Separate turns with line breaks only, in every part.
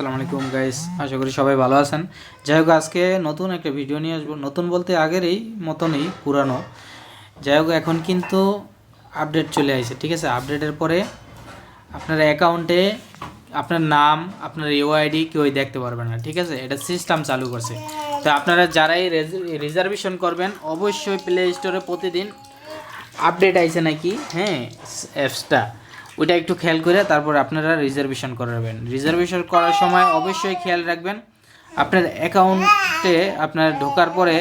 আসসালামু আলাইকুম গাইস আশা করি সবাই ভালো আছেন। যাই হোক, আজকে নতুন একটা ভিডিও নিয়ে আসব। নতুন বলতে আগেরই মতনই পুরানো। যাই হোক, এখন কিন্তু আপডেট চলে আসে, ঠিক আছে? আপডেটের পরে আপনার অ্যাকাউন্টে আপনার নাম, আপনার ইউআইডি কেউই দেখতে পারবে না, ঠিক আছে? এটা সিস্টেম চালু করছে। তো আপনারা যারাই রিজার্ভেশন করবেন, অবশ্যই প্লে স্টোরে প্রতিদিন আপডেট আইছে নাকি? হ্যাঁ অ্যাপসটা ওইটা একটু খেয়াল করে তারপর আপনারা রিজার্ভেশন করাবেন। রিজার্ভেশন করার সময় অবশ্যই খেয়াল রাখবেন, আপনার অ্যাকাউন্টে আপনার ঢোকার পরে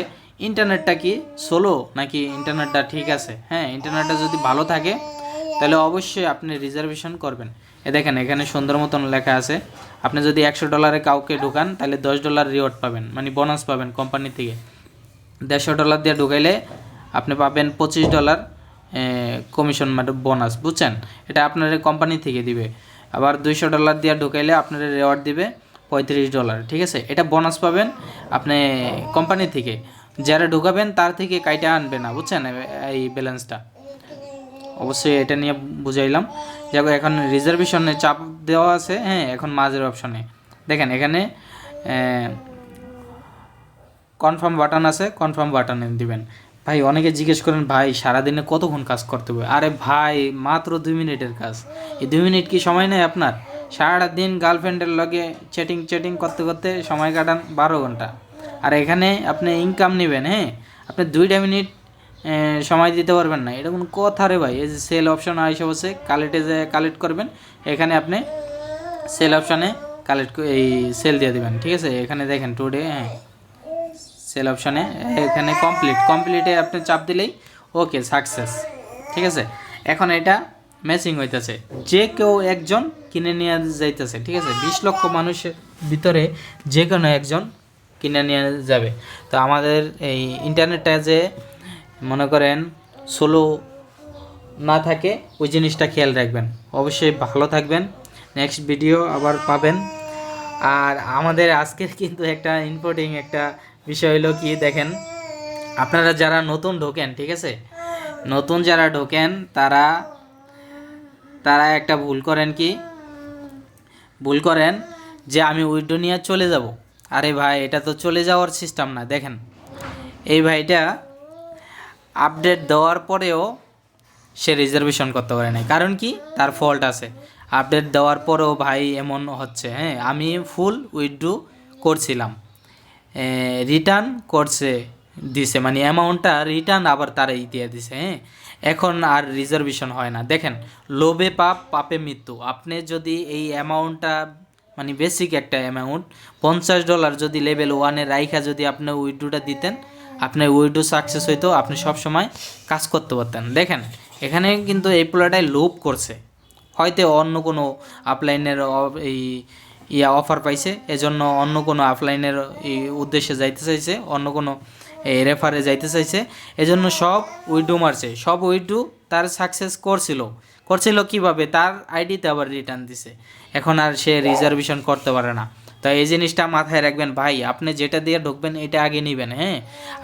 ইন্টারনেটটা কি স্লো নাকি ইন্টারনেটটা ঠিক আছে? হ্যাঁ ইন্টারনেটটা যদি ভালো থাকে, তাহলে অবশ্যই আপনি রিজার্ভেশন করবেন। এ দেখেন, এখানে সুন্দর মতন লেখা আছে, আপনি যদি একশো ডলারে কাউকে ঢোকান, তাহলে দশ ডলার রিওয়ার্ড পাবেন মানে বোনাস পাবেন কোম্পানি থেকে। দেড়শো ডলার দিয়ে ঢুকাইলে আপনি পাবেন পঁচিশ ডলার কমিশন মানে বোনাস বুঝছেন? এটা আপনার কোম্পানি থেকে দিবে। আবার দুইশো ডলার দিয়ে ঢুকাইলে আপনার রেওয়ার্ড দিবে পঁয়ত্রিশ ডলার ঠিক আছে? এটা বোনাস পাবেন আপনি কোম্পানি থেকে। যারা ঢুকাবেন তার থেকে কাইটা আনবে না, বুঝছেন? এই ব্যালেন্সটা অবশ্যই এটা নিয়ে বুঝাইলাম। যাক, এখন রিজার্ভেশনে চাপ দেওয়া আছে হ্যাঁ এখন মাঝের অপশনে দেখেন, এখানে কনফার্ম বাটন আছে কনফার্ম বাটনে দিবেন। ভাই, অনেকে জিজ্ঞেস করেন, ভাই, সারাদিনে কতক্ষণ কাজ করতে হবে? আরে ভাই, মাত্র দুই মিনিটের কাজ। এই দুই মিনিট কি সময় নেই আপনার? সারাটা দিন গার্লফ্রেন্ডের লগে চ্যাটিং চ্যাটিং করতে করতে সময় কাটান বারো ঘণ্টা। আর এখানে আপনি ইনকাম নেবেন হ্যাঁ? আপনি দুইটা মিনিট সময় দিতে পারবেন না। এটা কোনো কথা রে ভাই। এই যে সেল অপশন আইসে বসে কালেক্টে যে কালেক্ট করবেন। এখানে আপনি সেল অপশানে কালেক্ট এই সেল দিয়ে দেবেন, ঠিক আছে? এখানে দেখেন টুডে হ্যাঁ। সেল অপশানে এখানে কমপ্লিট কমপ্লিটে আপনি চাপ দিলেই ওকে সাকসেস ঠিক আছে? এখন এটা ম্যাচিং হইতেছে। যে কেউ একজন কিনে নিয়ে যাইতেছে, ঠিক আছে? বিশ লক্ষ মানুষের ভিতরে যে কোনো একজন কিনে নিয়ে যাবে। তো আমাদের এই ইন্টারনেটটা যে মনে করেন সোলো না থাকে, ওই জিনিসটা খেয়াল রাখবেন। অবশ্যই ভালো থাকবেন। নেক্সট ভিডিও আবার পাবেন। আর আমাদের আজকের কিন্তু একটা ইম্পর্টিং একটা বিষয় হলো কি, দেখেন, আপনারা যারা নতুন ঢোকেন, ঠিক আছে? নতুন যারা ঢোকেন, তারা তারা একটা ভুল করেন কি? ভুল করেন যে আমি উইডো নিয়ে চলে যাব। আরে ভাই, এটা তো চলে যাওয়ার সিস্টেম না, দেখেন। এই ভাইটা আপডেট দেওয়ার পরেও সে রিজার্ভেশন করতে পারে নাই। কারণ কি? তার ফল্ট আছে। আপডেট দেওয়ার পরেও ভাই এমন হচ্ছে হ্যাঁ আমি ফুল উইথড্রু করছিলাম। রিটার্ন করছে, দিছে। মানে অ্যামাউন্টটা রিটার্ন আবার তারাই দিয়ে দিছে হ্যাঁ? এখন আর রিজার্ভেশন হয় না। দেখেন, লোভে পাপ, পাপে মৃত্যু। আপনি যদি এই অ্যামাউন্টটা মানে বেসিক একটা অ্যামাউন্ট পঞ্চাশ ডলার যদি লেভেল ওয়ানে রাইখা যদি আপনি উইড্রোটা দিতেন আপনার উইড্রো সাকসেস হইতো, আপনি সব সময় কাজ করতে পারতেন। দেখেন, এখানে কিন্তু এই পোলাটাই লোভ করছে। হয়তো অন্য কোনো আপলাইনের এই ইয়া অফার পাইছে। এজন্য অন্য কোনো আপলাইনের উদ্দেশ্যে যাইতে চাইছে, অন্য কোনো রেফারে যাইতে চাইছে। এজন্য সব উইডু মারছে। সব উইডু তার সাকসেস করছিল। করছিল কীভাবে? তার আইডিতে আবার রিটার্ন দিছে। এখন আর সে রিজার্ভেশন করতে পারে না। তো এই জিনিসটা মাথায় রাখবেন, ভাই, আপনি যেটা দিয়ে ঢুকবেন, এটা আগে নেবেন হ্যাঁ?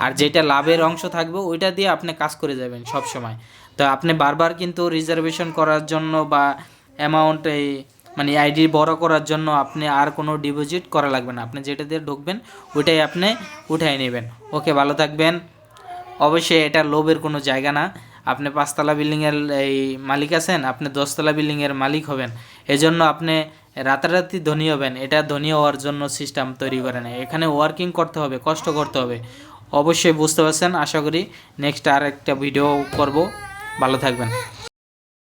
আর যেটা লাভের অংশ থাকবে, ওইটা দিয়ে আপনি কাজ করে যাবেন সব সময় তো আপনি বারবার কিন্তু রিজার্ভেশন করার জন্য বা অ্যামাউন্ট মানে আইডি বড় করার জন্য আপনি আর কোনো ডিপোজিট করা লাগবে না। আপনি যেটা দিয়ে ঢুকবেন, ওইটাই আপনি উঠাই নেবেন। ওকে, ভালো থাকবেন। অবশ্যই এটা লোভের কোনো জায়গা না। আপনি পাঁচতলা বিল্ডিংয়ের এই মালিক আছেন, আপনি দশতলা বিল্ডিংয়ের মালিক হবেন। এজন্য আপনি রাতারাতি ধনী হবেন। এটা ধনী হওয়ার জন্য সিস্টেম তৈরি করে না এখানে ওয়ার্কিং করতে হবে, কষ্ট করতে হবে। অবশ্যই বুঝতে পারছেন, আশা করি নেক্সট আর একটা ভিডিও করব। ভালো থাকবেন।